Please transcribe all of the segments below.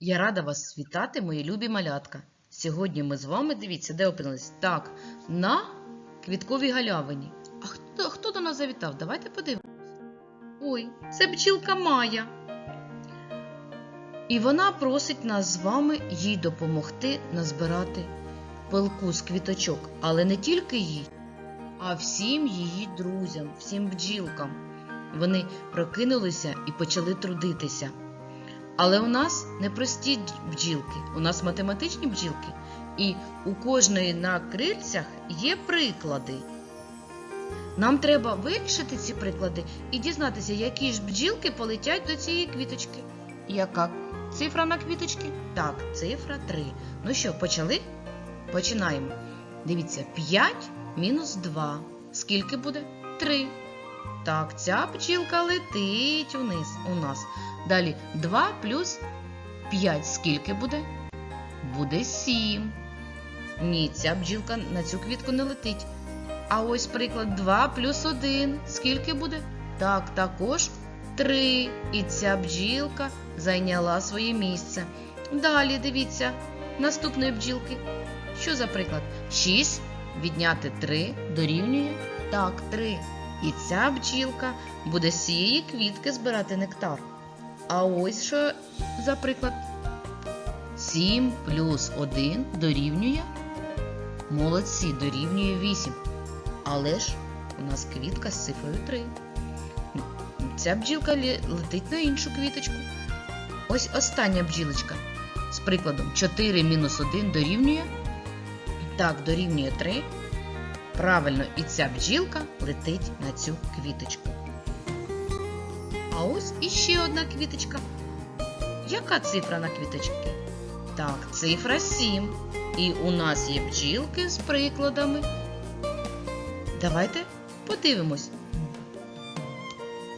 Я рада вас вітати, мої любі малятка. Сьогодні ми з вами, дивіться, де опинились? Так, на квітковій галявині. А хто, хто до нас завітав? Давайте подивимось. Ой, це бджілка Майя. І вона просить нас з вами їй допомогти назбирати пилку з квіточок, але не тільки їй, а всім її друзям, всім бджілкам. Вони прокинулися і почали трудитися. Але у нас не прості бджілки, у нас математичні бджілки, і у кожної на крильцях є приклади. Нам треба вирішити ці приклади і дізнатися, які ж бджілки полетять до цієї квіточки. Яка цифра на квіточці? Так, цифра 3. Ну що, почали? Починаємо. Дивіться, 5 мінус 2. Скільки буде? 3. Так, ця бджілка летить униз у нас. Далі 2 плюс 5 скільки буде? Буде 7. Ні, ця бджілка на цю квітку не летить. А ось приклад 2 плюс 1. Скільки буде? Так, також 3. І ця бджілка зайняла своє місце. Далі дивіться, наступної бджілки. Що за приклад? 6 відняти 3 дорівнює так, 3. І ця бджілка буде з цієї квітки збирати нектар. А ось що за приклад. 7 плюс 1 дорівнює. Молодці, дорівнює 8. Але ж у нас квітка з цифрою 3. Ця бджілка летить на іншу квіточку. Ось остання бджілочка. З прикладом 4 мінус 1 дорівнює. Так, дорівнює 3. Правильно, і ця бджілка летить на цю квіточку. А ось іще одна квіточка. Яка цифра на квіточці? Так, цифра 7. І у нас є бджілки з прикладами. Давайте подивимось.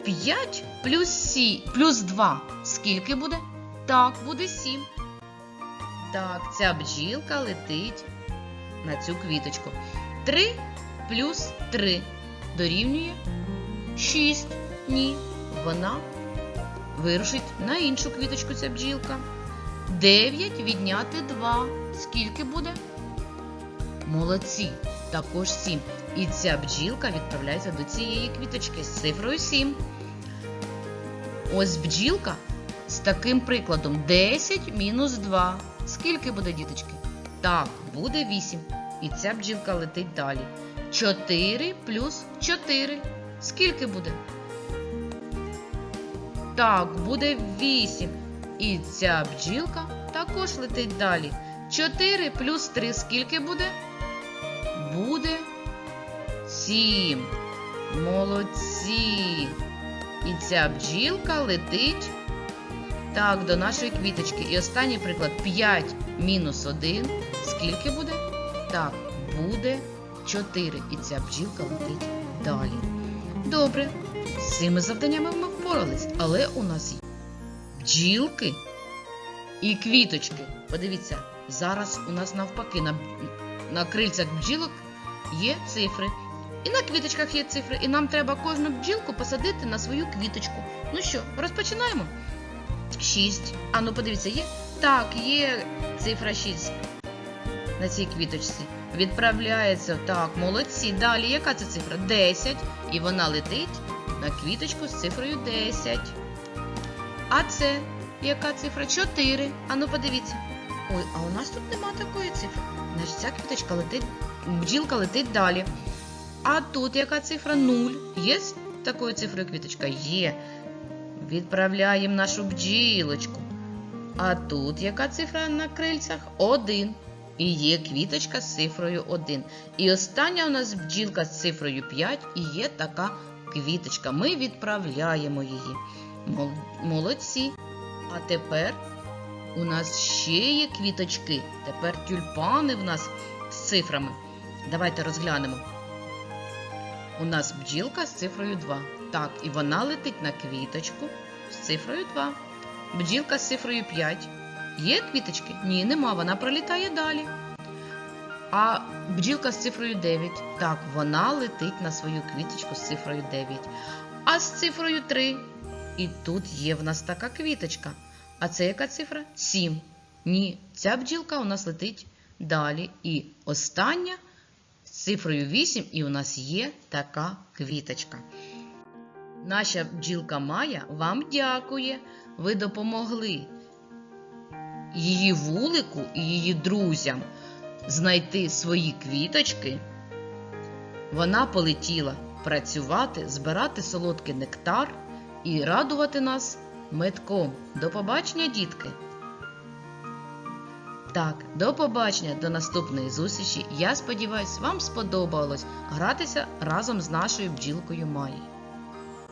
5 плюс 7, плюс 2. Скільки буде? Так, буде 7. Так, ця бджілка летить на цю квіточку. 3 плюс 3 дорівнює 6. Ні, вона вирушить на іншу квіточку ця бджілка. 9 відняти 2. Скільки буде? Молодці. Також 7. І ця бджілка відправляється до цієї квіточки з цифрою 7. Ось бджілка з таким прикладом 10 мінус 2. Скільки буде, діточки? Так, буде 8. І ця бджілка летить далі. 4 плюс 4. Скільки буде? Так, буде 8. І ця бджілка також летить далі. 4 плюс 3 скільки буде? Буде 7. Молодці. І ця бджілка летить так до нашої квіточки. І останній приклад 5 мінус 1. Скільки буде? Так, буде 4. І ця бджілка летить далі. Добре. З цими завданнями ми впорались, але у нас є бджілки і квіточки. Подивіться, зараз у нас навпаки на, на крильцях бджілок є цифри. І на квіточках є цифри, і нам треба кожну бджілку посадити на свою квіточку. Ну що, розпочинаємо? 6. А ну подивіться, є? Так, є цифра 6 на цій квіточці. Відправляється. Так, молодці. Далі яка це цифра? 10. І вона летить на квіточку з цифрою 10. А це яка цифра? 4. А ну подивіться. Ой, а у нас тут нема такої цифри. Значить, ця квіточка летить, бджілка летить далі. А тут яка цифра? 0. Є такою цифрою квіточка? Є. Відправляємо нашу бджілочку. А тут яка цифра на крильцях? 1. І є квіточка з цифрою 1. І остання у нас бджілка з цифрою 5 і є така квіточка. Ми відправляємо її. Молодці. А тепер у нас ще є квіточки. Тепер тюльпани в нас з цифрами. Давайте розглянемо. У нас бджілка з цифрою 2. Так, і вона летить на квіточку з цифрою 2. Бджілка з цифрою 5. Є квіточки? Ні, нема, вона пролітає далі. А бджілка з цифрою 9. Так, вона летить на свою квіточку з цифрою 9. А з цифрою 3. І тут є в нас така квіточка. А це яка цифра? 7. Ні, ця бджілка у нас летить далі. І остання з цифрою 8, і у нас є така квіточка. Наша бджілка Майя вам дякує. Ви допомогли її вулику і її друзям знайти свої квіточки. Вона полетіла працювати, збирати солодкий нектар і радувати нас медком. До побачення, дітки! Так, до побачення, до наступної зустрічі. Я сподіваюся, вам сподобалось гратися разом з нашою бджілкою Маєю.